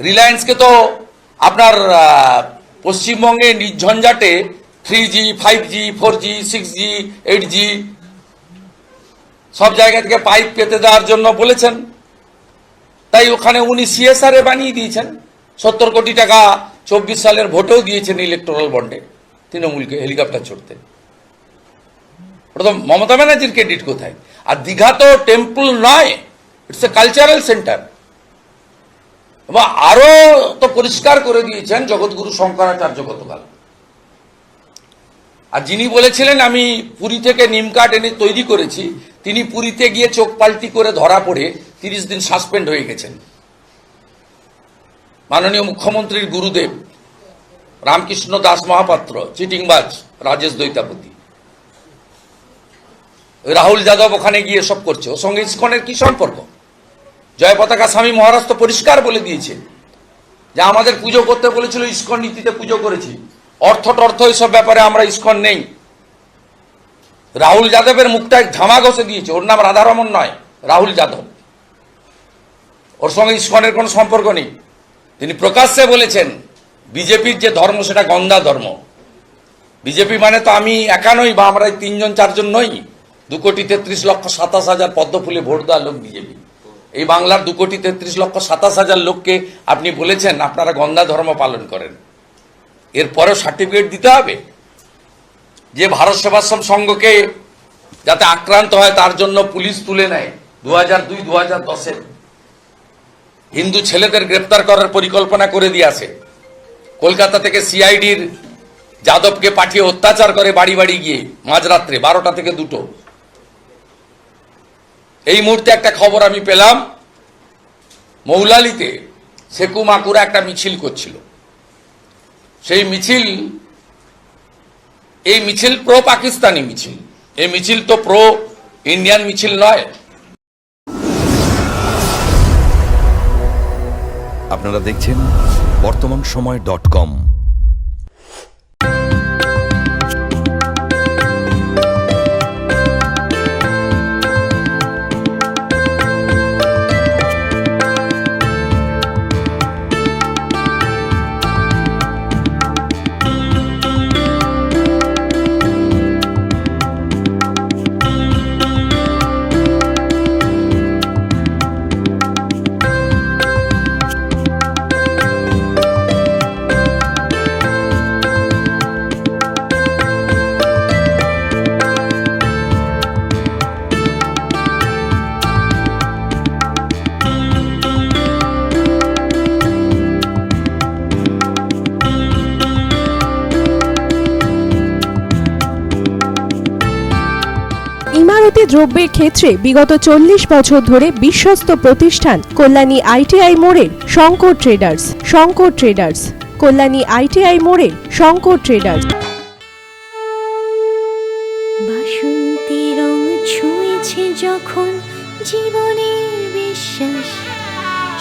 রিলায়েন্সকে তো আপনার পশ্চিমবঙ্গে নির্ঝঞ্ঝাটে three G five G four G six G eight G সব জায়গা থেকে পাইপ পেতে দেওয়ার জন্য বলেছেন। তাই ওখানে উনি সিএসআর বানিয়ে দিয়েছেন। সত্তর কোটি টাকা চব্বিশ সালের ভোটেও দিয়েছেন ইলেকটোরাল বন্ডে তৃণমূলকে হেলিকপ্টার ছড়তে তো মমতা ব্যানার্জির ক্রেডিট কোথায়? আর দীঘা তো টেম্পল নয় ইটস এ কালচারাল সেন্টার এবং আরও তো পরিষ্কার করে দিয়েছেন জগৎগুরু শঙ্করাচার্য গতকাল। আর যিনি বলেছিলেন, আমি পুরী থেকে নিম কাঠ এনে তৈরি করেছি, তিনি পুরীতে গিয়ে চোখ পাল্টি করে ধরা পড়ে তিরিশ দিন সাসপেন্ড হয়ে গেছেন। মাননীয় মুখ্যমন্ত্রীর গুরুদেব রামকৃষ্ণ দাস মহাপাত্র, চিটিংবাজ রাজেশ দৈতাপতি রাহুল যাদব ওখানে গিয়ে সব করছে। ওর সঙ্গে ইস্কনের কি সম্পর্ক? জয় পতাকা স্বামী মহারাজ তো পরিষ্কার বলে দিয়েছে যে আমাদের পুজো করতে বলেছিল, ইস্কন নীতিতে পুজো করেছি। অর্থ টর্থ এইসব ব্যাপারে আমরা ইস্কন নেই। রাহুল যাদবের মুখটা ধামা ঘষে দিয়েছে। ওর নাম রাধারমন নয়, রাহুল যাদব। ওর সঙ্গে ইস্কনের কোনো সম্পর্ক নেই। তিনি প্রকাশ্যে বলেছেন, বিজেপির যে ধর্ম, সেটা গন্দা ধর্ম। বিজেপি মানে তো আমি একা নই বা আমরা তিনজন, চারজন নই। দু কোটি তেত্রিশ লক্ষ সাতাশ হাজার পদ্ম ফুলে ভোট দেওয়ার লোক বিজেপি। এই বাংলার দু কোটি তেত্রিশ লক্ষ সাতাশ হাজার লোককে আপনি বলেছেন আপনারা গন্দা ধর্ম পালন করেন। এরপরেও সার্টিফিকেট দিতে হবে? যে ভারত সেবাশ্রম সংঘকে যাতে আক্রান্ত হয়, তার জন্য পুলিশ তুলে নেয় দু হাজার দুই দু হাজার দশের। হিন্দু ছেলেদের গ্রেপ্তার করার পরিকল্পনা করে দিয়ে আসে। কলকাতা থেকে সিআইডির যাদবকে পাঠিয়ে অত্যাচার করে বাড়ি বাড়ি গিয়ে, মাঝরাত্রে বারোটা থেকে দুটো। এই মুহূর্তে একটা খবর আমি পেলাম। মৌলালিতে সেকু মাকুরা একটা মিছিল করছিল। সেই মিছিল, এই মিছিল প্রো পাকিস্তানি মিছিল। এই মিছিল তো প্রো ইন্ডিয়ান মিছিল নয়। আপনারা দেখছেন বর্তমান সময় ডট কম। ইমারতি দ্রব্যের ক্ষেত্রে বিগত চল্লিশ বছর ধরে বিশ্বস্ত প্রতিষ্ঠান কল্যাণী আইটিআই মোড়ের Shankar traders Shankar traders, Kalyani ITI মোড়ের শঙ্কর ট্রেডার্স। বাসন্তী রং ছুঁয়েছে যখন জীবনের বিশ্বাস।